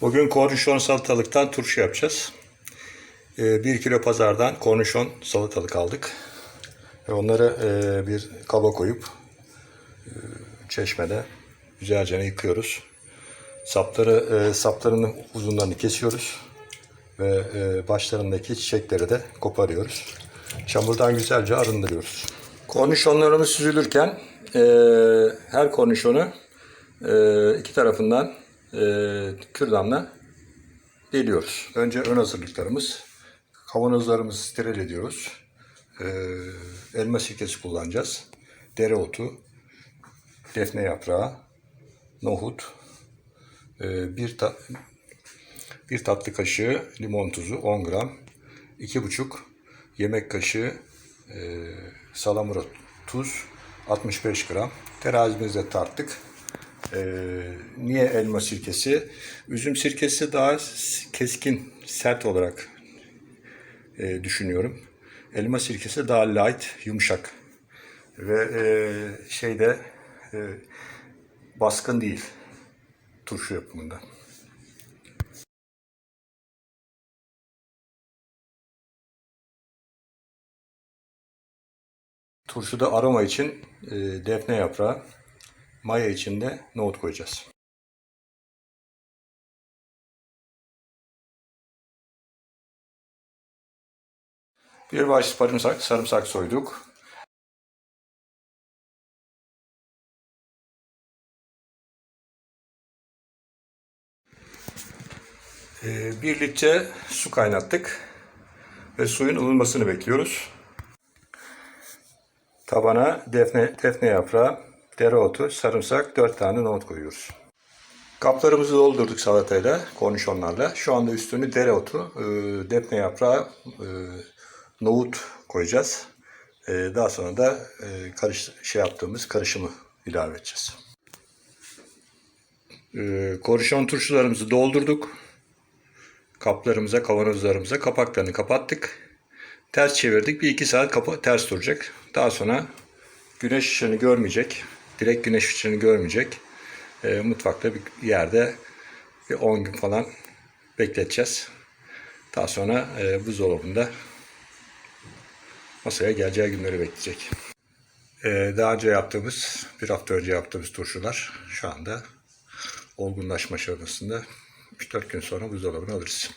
Bugün kornişon salatalıktan turşu yapacağız. 1 kilo pazardan kornişon salatalık aldık. Onları e, bir kaba koyup e, çeşmede güzelce yıkıyoruz. Sapları e, saplarının uzunlarını kesiyoruz ve başlarındaki çiçekleri de koparıyoruz. Çamurdan güzelce arındırıyoruz. Kornişonlarımız süzülürken her kornişonu iki tarafından e, kürdanla deliyoruz. Önce ön hazırlıklarımız. Kavanozlarımızı steril ediyoruz. E, elma sirkesi kullanacağız. Dereotu, defne yaprağı, nohut, e, bir, ta- bir tatlı kaşığı limon tuzu 10 gram, 2,5 yemek kaşığı e, salamura tuz 65 gram. Terazimizde tarttık. E, niye elma sirkesi? Üzüm sirkesi daha keskin, sert olarak e, düşünüyorum. Elma sirkesi daha light, yumuşak ve e, şeyde e, baskın değil turşu yapımında. Turşuda aroma için e, defne yaprağı, maya için de nohut koyacağız. Bir baş sarımsak, sarımsak soyduk. E, bir litre su kaynattık ve suyun ılınmasını bekliyoruz. Tabana defne, defne yaprağı, dereotu, sarımsak, 4 tane nohut koyuyoruz. Kaplarımızı doldurduk salatayla, kornişonlarla. Şu anda üstünü dereotu, e, defne yaprağı, e, nohut koyacağız. E, daha sonra da e, karış, şey yaptığımız karışımı ilave edeceğiz. E, kornişon turşularımızı doldurduk. Kaplarımıza, kavanozlarımıza kapaklarını kapattık. Ters çevirdik. Bir iki saat kapı ters duracak. Daha sonra güneş ışığını görmeyecek. Direkt güneş ışığını görmeyecek. E, mutfakta bir yerde bir 10 gün falan bekleteceğiz. Daha sonra e, buzdolabında masaya geleceği günleri bekleyecek. E, daha önce yaptığımız, bir hafta önce yaptığımız turşular şu anda olgunlaşma aşamasında 3-4 gün sonra buzdolabına alırız.